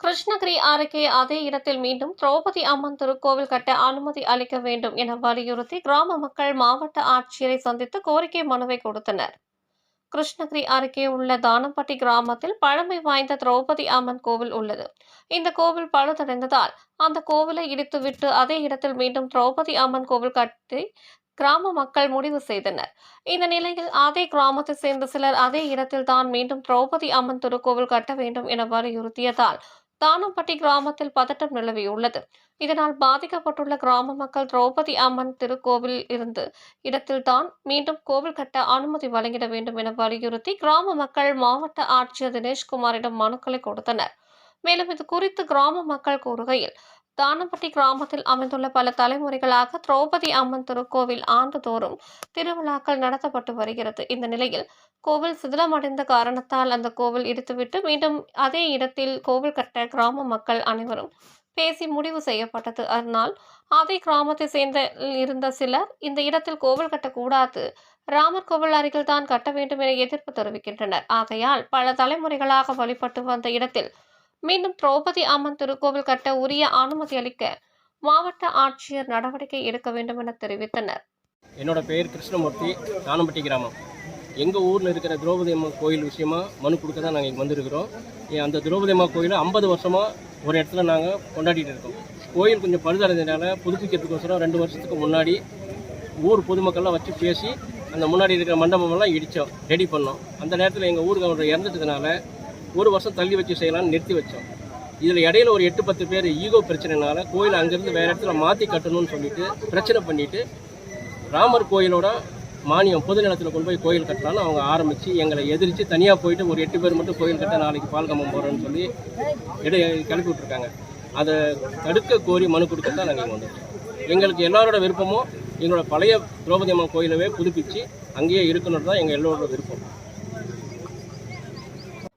கிருஷ்ணகிரி அருகே அதே இடத்தில் மீண்டும் திரௌபதி அம்மன் திருக்கோவில் கட்ட அனுமதி அளிக்க வேண்டும் என வலியுறுத்தி கிராம மக்கள் மாவட்ட ஆட்சியரை சந்தித்து கோரிக்கை மனுவை கொடுத்தனர். கிருஷ்ணகிரி அருகே உள்ள தானம்பட்டி கிராமத்தில் பழமை வாய்ந்த திரௌபதி அம்மன் கோவில் உள்ளது. இந்த கோவில் பழுதடைந்ததால் அந்த கோவிலை இடித்துவிட்டு அதே இடத்தில் மீண்டும் திரௌபதி அம்மன் கோவில் கட்டி கிராம மக்கள் முடிவு செய்தனர். இந்த நிலையில் அதே கிராமத்தை சேர்ந்த சிலர் அதே இடத்தில் தான் மீண்டும் திரௌபதி அம்மன் திருக்கோவில் கட்ட வேண்டும் என வலியுறுத்தியதால் தானம்பட்டி கிராமத்தில் பதட்டம் நிலவியுள்ளது. இதனால் பாதிக்கப்பட்டுள்ள கிராம மக்கள் திரௌபதி அம்மன் திருக்கோவில் இருந்து இடத்தில் தான் மீண்டும் கோவில் கட்ட அனுமதி வழங்கிட வேண்டும் என வலியுறுத்தி கிராம மக்கள் மாவட்ட ஆட்சியர் தினேஷ்குமாரிடம் மனுக்களை கொடுத்தனர். மேலும் இது குறித்து கிராம மக்கள் கூறுகையில் தானம்பட்டி கிராமத்தில் அமைந்துள்ள பல தலைமுறைகளாக திரௌபதி அம்மன் திருக்கோவில் ஆண்டுதோறும் திருவிழாக்கள் நடத்தப்பட்டு வருகிறது. இந்த நிலையில் கோவில் சிதிலமடைந்த காரணத்தால் அந்த கோவில் இடித்துவிட்டு மீண்டும் அதே இடத்தில் கோவில் கட்ட கிராம மக்கள் அனைவரும் பேசி முடிவு செய்யப்பட்டது. அதனால் அதே கிராமத்தை சேர்ந்த இருந்த சிலர் இந்த இடத்தில் கோவில் கட்டக்கூடாது ராமர் கோவில் அருகில் தான் கட்ட வேண்டும் என எதிர்ப்பு தெரிவிக்கின்றனர். ஆகையால் பல தலைமுறைகளாக வழிபட்டு வந்த இடத்தில் மீண்டும் திரௌபதி அம்மன் திருக்கோவில் கட்ட உரிய அனுமதி அளிக்க மாவட்ட ஆட்சியர் நடவடிக்கை எடுக்க வேண்டும் என தெரிவித்தனர். என்னோட பெயர் கிருஷ்ணமூர்த்தி தானம்பட்டி கிராமம். எங்கள் ஊரில் இருக்கிற திரௌபதி அம்மா கோயில் விஷயமா மனு கொடுக்க தான் நாங்கள் இங்கே வந்திருக்கிறோம். அந்த திரௌபதி அம்மா கோயில் ஐம்பது வருஷமாக ஒரு இடத்துல நாங்கள் கொண்டாடிட்டு இருக்கோம். கோயில் கொஞ்சம் பழுதடைஞ்சதுனால புதுப்பிக்கிறதுக்கோசரம் ரெண்டு வருஷத்துக்கு முன்னாடி ஊர் பொதுமக்கள்லாம் வச்சு பேசி அந்த முன்னாடி இருக்கிற மண்டபமெல்லாம் இடித்தோம் ரெடி பண்ணோம். அந்த நேரத்தில் எங்கள் ஊருக்கு அவர் இறந்ததுனால ஒரு வருஷம் தள்ளி வச்சு செய்யலாம்னு நிறுத்தி வச்சோம். இதில் இடையில ஒரு எட்டு பத்து பேர் ஈகோ பிரச்சனைனால கோயில் அங்கேருந்து வேறு இடத்துல மாற்றி கட்டணும்னு சொல்லிட்டு பிரச்சனை பண்ணிட்டு ராமர் கோயிலோட மானியம் பொது நிலத்தில் கொண்டு போய் கோயில் கட்டலாம்னு அவங்க ஆரம்பித்து எங்களை எதிர்த்து தனியாக போயிட்டு ஒரு எட்டு பேர் மட்டும் கோயில் கட்ட நாளைக்கு பால் கம்பம் போகிறோன்னு சொல்லி எடு கிளப்பி விட்ருக்காங்க அதை தடுக்க கோரி மனு கொடுக்க தான் நாங்கள் இங்கே வந்தோம். எங்களுக்கு எல்லாரோட விருப்பமும் எங்களோட பழைய திரௌபதி அம்மா கோயிலவே புதுப்பிச்சு அங்கேயே இருக்கணும்னு தான் எங்கள் எல்லோரோட விருப்பம்.